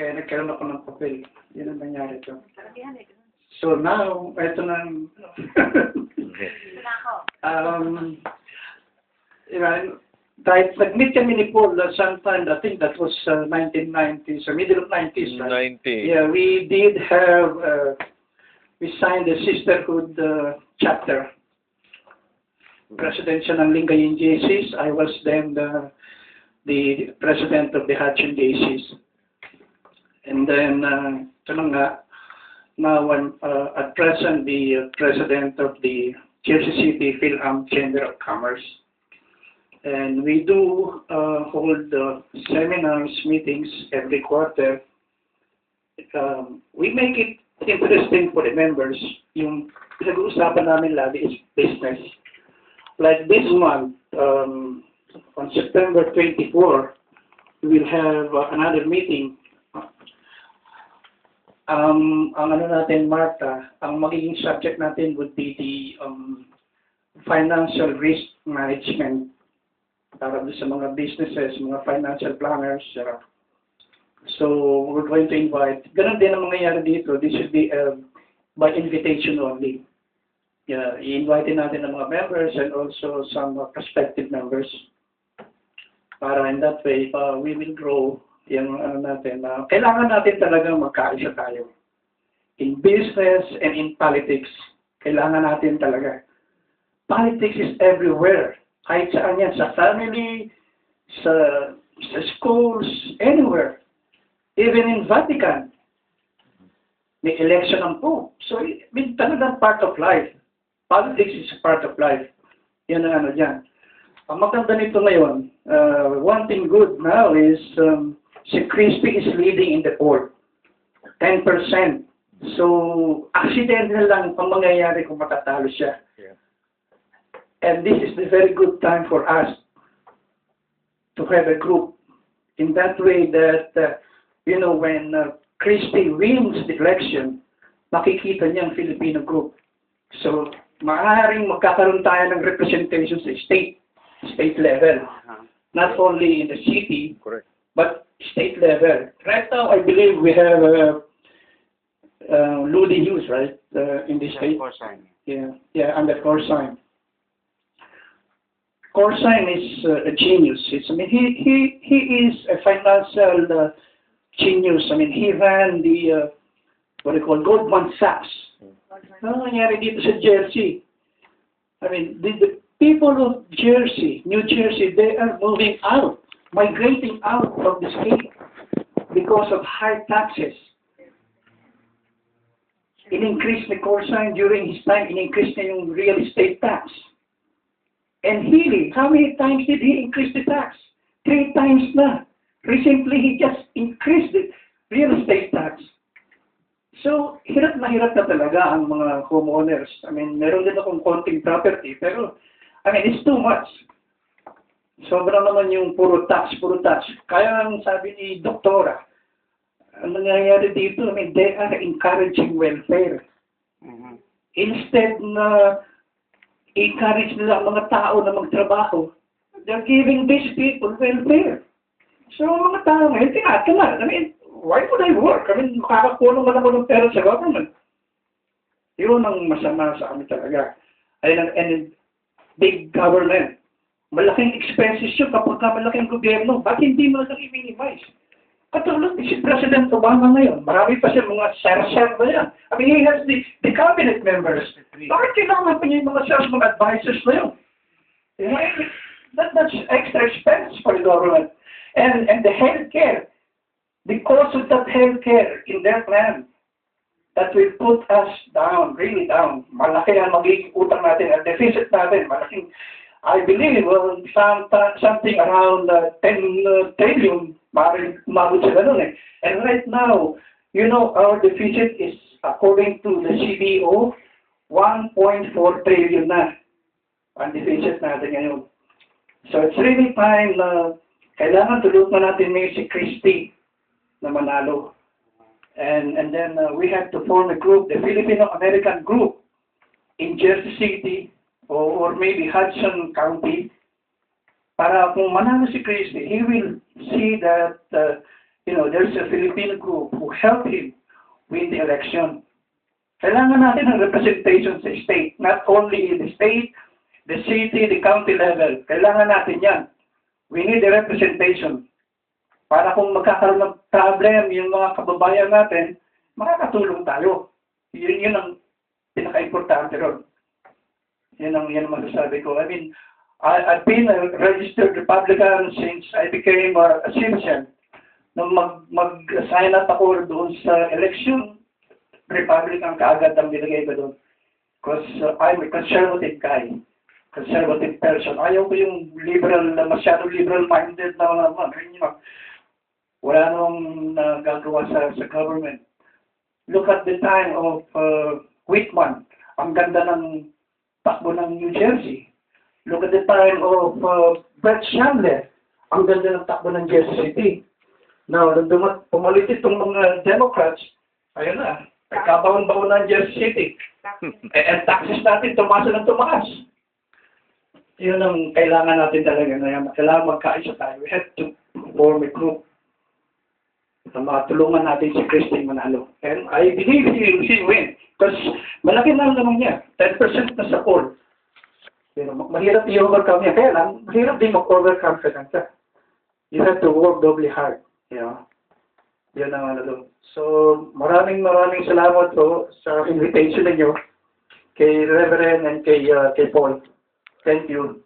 Kaya nagkaroon ako ng papel. Yun ang nangyari to. Eh. So now, eto na. Ito na ako. um, know, dahil nag-meet kami ni Paul uh, sometime, I think that was uh, 1990s, or middle of 90s, right? 90. Yeah, we did have, uh, we signed the sisterhood uh, chapter. President siya ng Lingayen JCs. I was then the, the president of the Hatchin JCs. And then, uh, ito na nga, now I'm uh, at present the uh, president of the Jersey City Philham Chamber of Commerce. And we do uh, hold uh, seminars, meetings every quarter um, we make it interesting for the members. Yung pinag-uusapan namin lagi is business. Like this month, um, on September 24, we will have uh, another meeting. Um, ang ano natin, Martha, ang magiging subject natin would be the um, financial risk management para sa mga businesses, mga financial planners, uh, So, we're going to invite, ganun din ang mangyayari dito. This should be uh, by invitation only. Yeah, i-invite natin ang mga members and also some uh, prospective members. Para in that way, uh, we will grow yung ano natin. Uh, kailangan natin talaga magkaisa tayo. In business and in politics, kailangan natin talaga. Politics is everywhere. Kahit saan yan, sa family, sa, sa schools, anywhere. Even in Vatican, may election ang Pope. So, I talagang part of life. Politics is part of life. Yan ang ano dyan. Ang maganda nito ngayon, uh, one thing good now is um, si Crispy is leading in the poll. 10%. So, accidental lang ang mangyayari kung matatalo siya. Yeah. And this is the very good time for us to have a group in that way that uh, you know, when uh, Christie wins the election, makikita niya ang Filipino group. So, maaaring magkakaroon tayo ng representation sa state, state level. Not only in the city, Correct. But state level. Right now, I believe we have uh, uh, Ludi Hughes, right, uh, in this state. Yeah, yeah, under Corsign. Corsign is uh, a genius. It's, I mean, he, he, he is a financial uh, genius. I mean, he ran the, uh, what do you call, Goldman Sachs. Ano nangyari dito sa Jersey? I mean, the, the people of Jersey, New Jersey, they are moving out, migrating out of the state because of high taxes. In-increase ni Corsign during his time, in-increase yung real estate tax. And Healy, how many times did he increase the tax? Three times na. Recently, he just increased the real estate tax. So, hirap na hirap na talaga ang mga homeowners. I mean, meron din akong konting property, pero, I mean, it's too much. Sobra naman yung puro tax, puro tax. Kaya ang sabi ni Doktora, ang nangyayari dito, I mean, they are encouraging welfare. Instead na encourage nila ang mga tao na magtrabaho, they're giving these people welfare. So, ang mga tao ngayon, tinatanan. I mean, why would I work? I mean, makakakulong man ako ng pera sa government. Yun ang masama sa amin talaga. And, and big government. Malaking expenses yun kapag ka malaking gobyerno. Ba't hindi mo lang i-minimize? Katulad ni si President Obama ngayon, marami pa siya mga sar-sar na yan. I mean, he has the, the cabinet members. Bakit kailangan pa niya yung mga sars, mga advisors na yun? That, that's extra expense for the government. And, and the healthcare, the cost of that healthcare in their plan, that will put us down, really down. Malaki ang magiging utang natin, ang deficit natin, malaking, I believe, well, some, something around uh, 10 uh, trillion, umabot ganun eh. And right now, you know, our deficit is, according to the CBO, 1.4 trillion na ang deficit natin ngayon. So it's really time na kailangan tulungan natin ngayon si Christy na manalo. And and then uh, we have to form a group, the Filipino-American group in Jersey City or, maybe Hudson County para kung manalo si Christy, he will see that uh, you know, there's a Filipino group who helped him win the election. Kailangan natin ng representation sa state, not only in the state, the city, the county level. Kailangan natin yan. We need a representation. Para kung magkakaroon ng problem yung mga kababayan natin, makakatulong tayo. Yun, yun ang pinaka-importante ron. Yun ang, yun ang masasabi ko. I mean, I, I've been a registered Republican since I became a, a citizen. Nung mag, mag-sign up ako doon sa election, Republican kaagad ang binigay ko doon. Because uh, I'm a conservative guy. Conservative person. Ayaw ko yung liberal, masyadong liberal-minded na mga, mga, know, wala nang nagagawa sa, sa government. Look at the time of uh, Whitman. Ang ganda ng takbo ng New Jersey. Look at the time of uh, Brett Chandler. Ang ganda ng takbo ng Jersey City. Now, nung dumat, pumalit itong mga Democrats, ayun na, nagkabaon-baon ng Jersey City. Eh, and taxes natin, tumaas ng tumaas. Yun ang kailangan natin talaga na kailangan magkaisa tayo. We have to form a group na matulungan natin si Christine Manalo. And I believe he he win. Because malaki na naman niya. 10% na sa poll. Pero ma- mahirap i-overcome niya. Kaya lang, mahirap din mag-overcome ka ka. You have to work doubly hard. You know? Yun ang ano doon. So, maraming maraming salamat po sa invitation ninyo kay Reverend and kay, uh, kay Paul. Thank you.